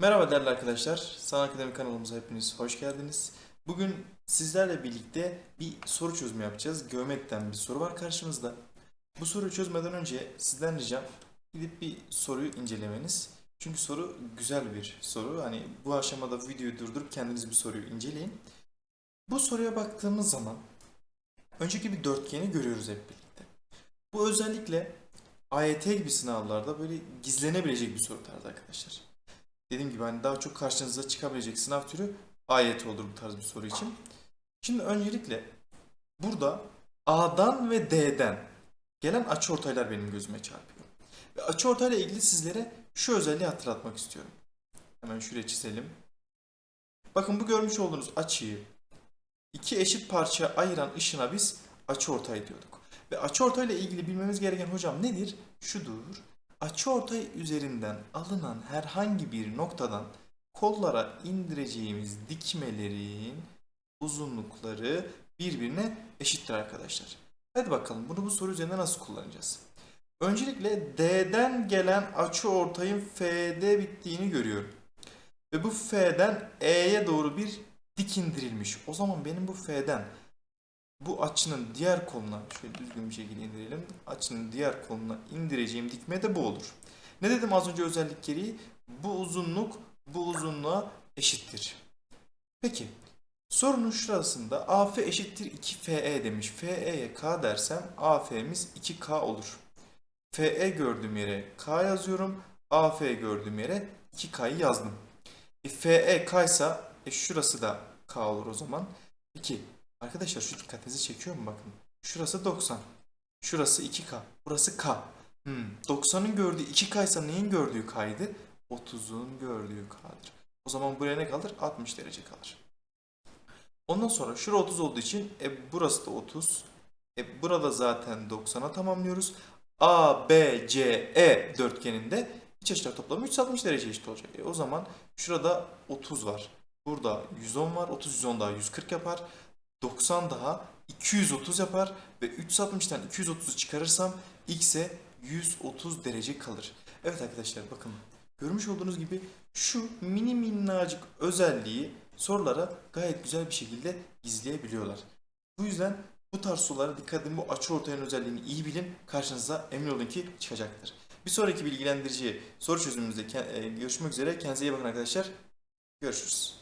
Merhaba değerli arkadaşlar. Sanat Akademi kanalımıza hepiniz hoş geldiniz. Bugün sizlerle birlikte bir soru çözümü yapacağız. Geometriden bir soru var karşımızda. Bu soruyu çözmeden önce sizden ricam gidip bir soruyu incelemeniz. Çünkü soru güzel bir soru. Hani bu aşamada videoyu durdurup kendiniz bir soruyu inceleyin. Bu soruya baktığımız zaman önceki bir dörtgeni görüyoruz hep birlikte. Bu özellikle AYT gibi sınavlarda böyle gizlenebilecek bir soru tarzı arkadaşlar. Dediğim gibi hani daha çok karşınıza çıkabilecek sınav türü AYT olur bu tarz bir soru için. Şimdi öncelikle burada A'dan ve D'den gelen açıortaylar benim gözüme çarpıyor. Ve açıortayla ilgili sizlere şu özelliği hatırlatmak istiyorum. Hemen şuraya çizelim. Bakın bu görmüş olduğunuz açıyı iki eşit parçaya ayıran ışına biz açıortay diyorduk. Ve açıortayla ilgili bilmemiz gereken hocam nedir? Şudur. Açıortay üzerinden alınan herhangi bir noktadan kollara indireceğimiz dikmelerin uzunlukları birbirine eşittir arkadaşlar. Hadi bakalım bunu bu soru üzerinde nasıl kullanacağız? Öncelikle D'den gelen açıortayın F'de bittiğini görüyorum. Ve bu F'den E'ye doğru bir dik indirilmiş. O zaman benim bu F'den bu açının diğer koluna şöyle düzgün bir şekilde indirelim. Açının diğer koluna indireceğim dikme de bu olur. Ne dedim az önce özellik gereği? Bu uzunluk bu uzunluğa eşittir. Peki sorunun şurasında AF eşittir 2FE demiş. FE'ye K dersem AF'miz 2K olur. FE gördüğüm yere K yazıyorum. AF gördüğüm yere 2K'yı yazdım. E, FE K ise e, şurası da K olur o zaman. Peki Arkadaşlar şu dikkatinizi çekiyor mu bakın. Şurası 90. Şurası 2K. Burası K. Hmm. 90'ın gördüğü 2K ise neyin gördüğü K'ydı? 30'un gördüğü K'dır. O zaman buraya ne kalır? 60 derece kalır. Ondan sonra şura 30 olduğu için e, burası da 30. E, burada zaten 90'a tamamlıyoruz. A, B, C, E dörtgeninde iç açılar toplamı 360 derece eşit olacak. E, o zaman şurada 30 var. Burada 110 var. 30 110 daha 140 yapar. 90 daha 230 yapar ve 360'tan 230'u çıkarırsam x'e 130 derece kalır. Evet arkadaşlar bakın görmüş olduğunuz gibi şu mini minnacık özelliği sorulara gayet güzel bir şekilde gizleyebiliyorlar. Bu yüzden bu tarz sorulara dikkat edin. Bu açı ortayan özelliğini iyi bilin. Karşınıza emin olun ki çıkacaktır. Bir sonraki bilgilendirici soru çözümümüzde e, görüşmek üzere. Kendinize iyi bakın arkadaşlar. Görüşürüz.